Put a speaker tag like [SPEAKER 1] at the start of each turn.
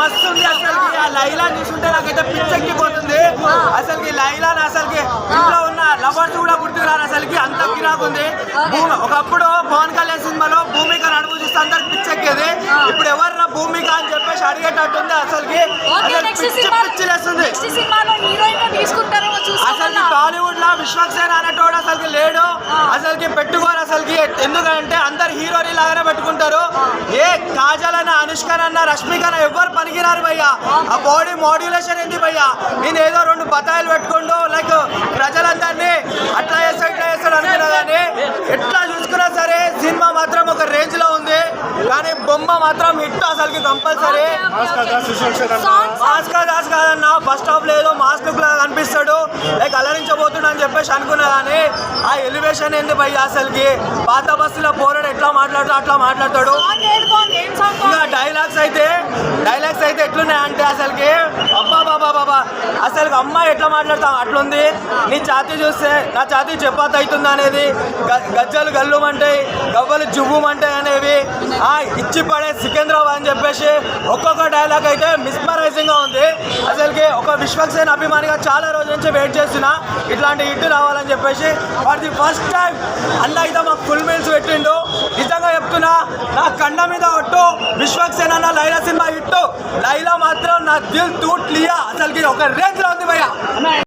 [SPEAKER 1] మస్తు ఉంది అసలుకి ఆ లైలా చూస్తుంటే నాకైతే పిచ్చెక్కిపోతుంది అసలుకి లైలా అసలుకి ఇంట్లో ఉన్న లవర్స్ కూడా గుర్తుకురారు అసలుకి అంత కిరాకుంది భూమి ఒకప్పుడు పవన్ కళ్యాణ్ సినిమాలో భూమిక నడుము చూస్తే అందరికి పిచ్చెక్కేది. ఇప్పుడు ఎవర్రా భూమిక అని చెప్పేసి అడిగేటట్టుంది అసలుకి. అసలు పిచ్చి పిచ్చిలేస్తుంది. టాలీవుడ్లో విశ్వక్సేన్ అనేటోడు అసలుకి లేడు. అసలుకి పెట్టుకోరు అసలుకి. ఎందుకంటే అందరు హీరోని లాగానే పెట్టుకుంటారు. ఏ కాజల్ అన్న అనుష్కన్ అన్న రష్మిక అన్న ఎవ్వరు పనికిరారు భయ్యా. ఆ. బాడీ మాడ్యులేషన్ ఏంటి భయ్యా? నేను ఏదో రెండు బతాయిలు పెట్టుకుంటూ లైక్ ప్రజలందరినీ అట్లా చేస్తాడు ఇట్లా చేస్తాడు అనుకున్నా కానీ ఎట్లా చూసుకున్నా సరే సినిమా మాత్రం ఒక రేంజ్లో ఉంది. కానీ బొమ్మ మాత్రం హిట్ అసలుకి కంపల్సరీ. మాస్క్ దాస్ కాదన్న బస్ స్టాప్ లేదో మాస్క్ లాగా కనిపిస్తాడు అని చెప్పేసి అనుకున్నా కానీ ఆ ఎలివేషన్ ఏంది భయ్య అసలుకి? పాత బస్సులో పోరాడు ఎట్లా మాట్లాడుతూ అట్లా మాట్లాడతాడు. ఇంకా డైలాగ్స్ అయితే డైలాగ్స్ అయితే ఎట్లున్నాయి అంటే అసలుకి? అబ్బా బాబా బాబా అసలు అమ్మాయి ఎట్లా మాట్లాడతాం అట్లుంది? నీ ఛాతీ చూస్తే నా ఛాతీ చపాతి అవుతుంది అనేది? గజ్జలు గల్లుమంటాయి గవ్వలు జువ్వుమంటాయి అనేవి. ఆ ఇచ్చి పడే సికింద్రాబాద్ అని చెప్పేసి ఒక్కొక్క డైలాగ్ అయితే మిస్మరైజింగ్ గా సేన్ అభిమానిగా చాలా రోజుల నుంచి వెయిట్ చేస్తున్నా. ఇట్లాంటి హిట్ రావాలని చెప్పేసి వాడి ది ఫస్ట్ టైం అన్న అయితే మాకు ఫుల్ మీల్స్ పెట్టిండు. నిజంగా చెప్తున్నా నా కండ మీద ఒట్టు విశ్వక్సేన్ అన్న లైలా సినిమా హిట్. లైలా మాత్రం నా దిల్ టూట్ లియా అసలుకి ఒక రేంజ్లో ఉంది భయ్యా.